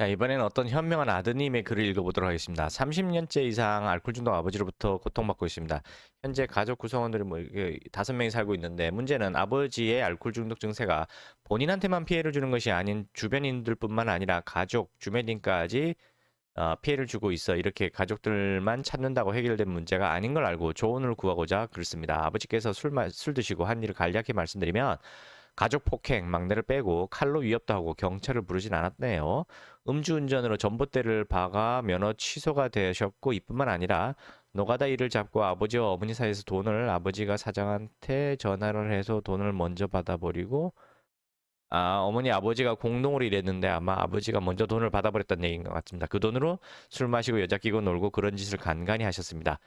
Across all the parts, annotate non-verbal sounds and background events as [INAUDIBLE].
자, 이번에는 어떤 현명한 아드님의 글을 읽어보도록 하겠습니다. 30년째 이상 알코올 중독 아버지로부터 고통받고 있습니다. 현재 가족 구성원들이 뭐 다섯 명이 살고 있는데 문제는 아버지의 알코올 중독 증세가 본인한테만 피해를 주는 것이 아닌 주변인들뿐만 아니라 가족, 주변인까지 어, 피해를 주고 있어 이렇게 가족들만 찾는다고 해결된 문제가 아닌 걸 알고 조언을 구하고자 그렇습니다. 아버지께서 술, 마, 술 드시고 한 일을 간략히 말씀드리면 가족 폭행, 막내를 빼고 칼로 위협도 하고 경찰을 부르진 않았네요. 음주운전으로 전봇대를 박아 면허 취소가 되셨고 이뿐만 아니라 노가다 일을 잡고 아버지와 어머니 사이에서 돈을 아버지가 사장한테 전화를 해서 돈을 먼저 받아버리고 아 어머니 아버지가 공동으로 일했는데 아마 아버지가 먼저 돈을 받아버렸다는 얘기인 것 같습니다. 그 돈으로 술 마시고 여자 끼고 놀고 그런 짓을 간간히 하셨습니다.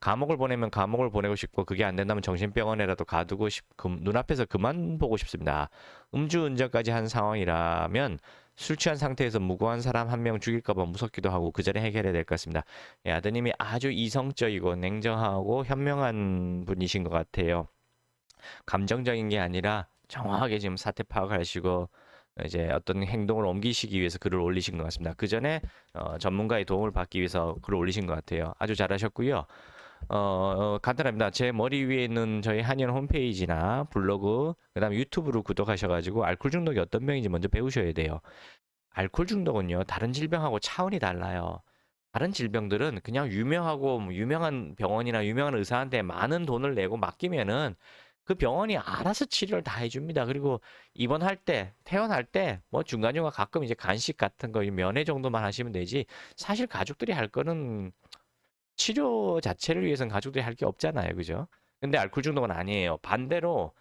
감옥을 보내면 감옥을 보내고 싶고 그게 안 된다면 정신병원에라도 가두고 싶, 그, 눈앞에서 그만 보고 싶습니다. 음주운전까지 한 상황이라면 술 취한 상태에서 무고한 사람 한 명 죽일까봐 무섭기도 하고 그 전에 해결해야 될 것 같습니다. 예, 아드님이 아주 이성적이고 냉정하고 현명한 분이신 것 같아요. 감정적인 게 아니라 정확하게 지금 사태 파악하시고 이제 어떤 행동을 옮기시기 위해서 글을 올리신 것 같습니다. 그 전에 어, 전문가의 도움을 받기 위해서 글을 올리신 것 같아요. 아주 잘하셨고요. 어, 어, 간단합니다. 제 머리 위에 있는 저희 한연 홈페이지나 블로그, 그다음 유튜브를 구독하셔가지고 알코올 중독이 어떤 병인지 먼저 배우셔야 돼요. 알코올 중독은요 다른 질병하고 차원이 달라요. 다른 질병들은 그냥 유명하고 뭐 유명한 병원이나 유명한 의사한테 많은 돈을 내고 맡기면은 그 병원이 알아서 치료를 다 해줍니다. 그리고 입원할 때, 퇴원할 때, 뭐 중간중간 가끔 이제 간식 같은 거 면회 정도만 하시면 되지. 사실 가족들이 할 거는 치료 자체를 위해서는 가족들이 할 게 없잖아요. 그죠? 근데 알코올 중독은 아니에요. 반대로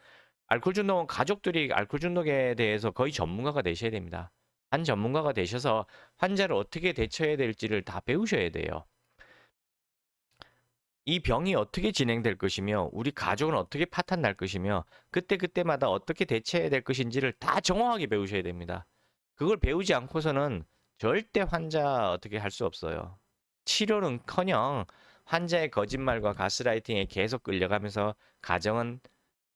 알코올 중독은 가족들이 알코올 중독에 대해서 거의 전문가가 되셔야 됩니다. 한 전문가가 되셔서 환자를 어떻게 대처해야 될지를 다 배우셔야 돼요. 이 병이 어떻게 진행될 것이며 우리 가족은 어떻게 파탄 날 것이며 그때그때마다 어떻게 대처해야 될 것인지를 다 정확하게 배우셔야 됩니다. 그걸 배우지 않고서는 절대 환자 어떻게 할 수 없어요. 치료는커녕 환자의 거짓말과 가스라이팅에 계속 끌려가면서 가정은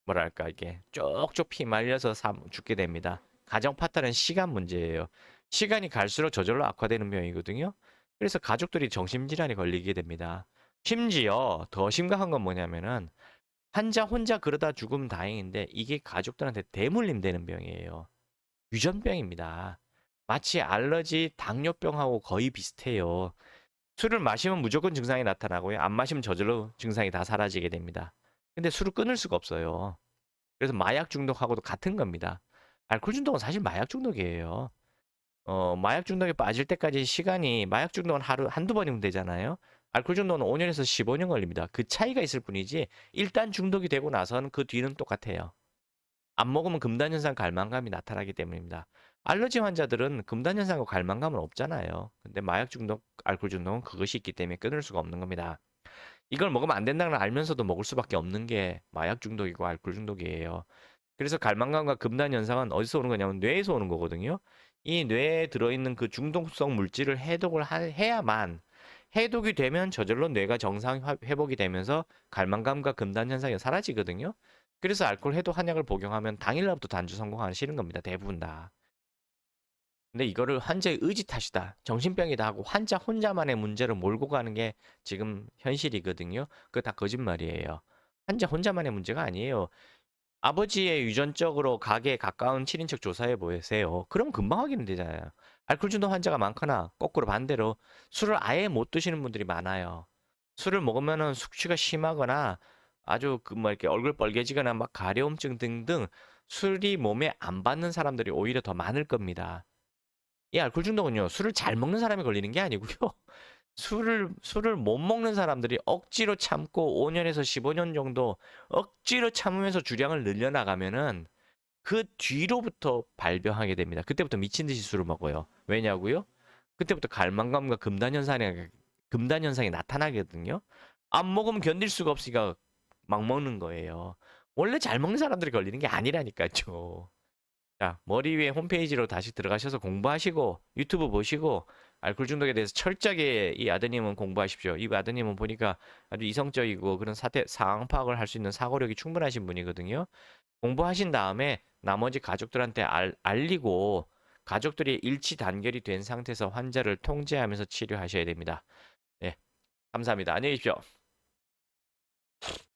뭐랄까 이게 쪽쪽 피 말려서 죽게 됩니다. 가정 파탄은 시간 문제예요. 시간이 갈수록 저절로 악화되는 병이거든요. 그래서 가족들이 정신질환에 걸리게 됩니다. 심지어 더 심각한 건 뭐냐면은 환자 혼자 그러다 죽으면 다행인데 이게 가족들한테 대물림 되는 병이에요. 유전병입니다. 마치 알러지, 당뇨병하고 거의 비슷해요. 술을 마시면 무조건 증상이 나타나고요. 안 마시면 저절로 증상이 다 사라지게 됩니다. 근데 술을 끊을 수가 없어요. 그래서 마약 중독하고도 같은 겁니다. 알코올 중독은 사실 마약 중독이에요. 어, 마약 중독에 빠질 때까지 시간이 마약 중독은 하루 한두 번이면 되잖아요. 알코올 중독은 5년에서 15년 걸립니다. 그 차이가 있을 뿐이지 일단 중독이 되고 나서는 그 뒤는 똑같아요. 안 먹으면 금단현상 갈망감이 나타나기 때문입니다. 알러지 환자들은 금단현상과 갈망감은 없잖아요. 근데 마약 중독, 알코올 중독은 그것이 있기 때문에 끊을 수가 없는 겁니다. 이걸 먹으면 안 된다는 걸 알면서도 먹을 수밖에 없는 게 마약 중독이고 알코올 중독이에요. 그래서 갈망감과 금단현상은 어디서 오는 거냐면 뇌에서 오는 거거든요. 이 뇌에 들어있는 그 중독성 물질을 해독을 해야만 해독이 되면 저절로 뇌가 정상 회복이 되면서 갈망감과 금단 현상이 사라지거든요. 그래서 알코올 해독 한약을 복용하면 당일날부터 단주 성공하시는 겁니다. 대부분 다. 근데 이거를 환자의 의지 탓이다. 정신병이다 하고 환자 혼자만의 문제를 몰고 가는 게 지금 현실이거든요. 그거 다 거짓말이에요. 환자 혼자만의 문제가 아니에요. 아버지의 유전적으로 가게에 가까운 친인척 조사해 보세요. 그럼 금방 확인이 되잖아요. 알코올 중독 환자가 많거나 거꾸로 반대로 술을 아예 못 드시는 분들이 많아요. 술을 먹으면은 숙취가 심하거나 아주 그 뭐 이렇게 얼굴 빨개지거나 막 가려움증 등등 술이 몸에 안 받는 사람들이 오히려 더 많을 겁니다. 이 알코올 중독은요, 술을 잘 먹는 사람이 걸리는 게 아니고요. [LAUGHS] 술을 술을 못 먹는 사람들이 억지로 참고 5년에서 15년 정도 억지로 참으면서 주량을 늘려나가면은 그 뒤로부터 발병하게 됩니다. 그때부터 미친 듯이 술을 먹어요. 왜냐고요? 그때부터 갈망감과 금단 현상이 금단 현상이 나타나거든요. 안 먹으면 견딜 수가 없으니까 막 먹는 거예요. 원래 잘 먹는 사람들이 걸리는 게 아니라니까요. 자, 머리 위에 홈페이지로 다시 들어가셔서 공부하시고 유튜브 보시고 알코올 중독에 대해서 철저하게 이 아드님은 공부하십시오. 이 아드님은 보니까 아주 이성적이고 그런 사태 상황 파악을 할 수 있는 사고력이 충분하신 분이거든요. 공부하신 다음에 나머지 가족들한테 알, 알리고 가족들이 일치 단결이 된 상태에서 환자를 통제하면서 치료하셔야 됩니다. 네, 감사합니다. 안녕히 계십시오.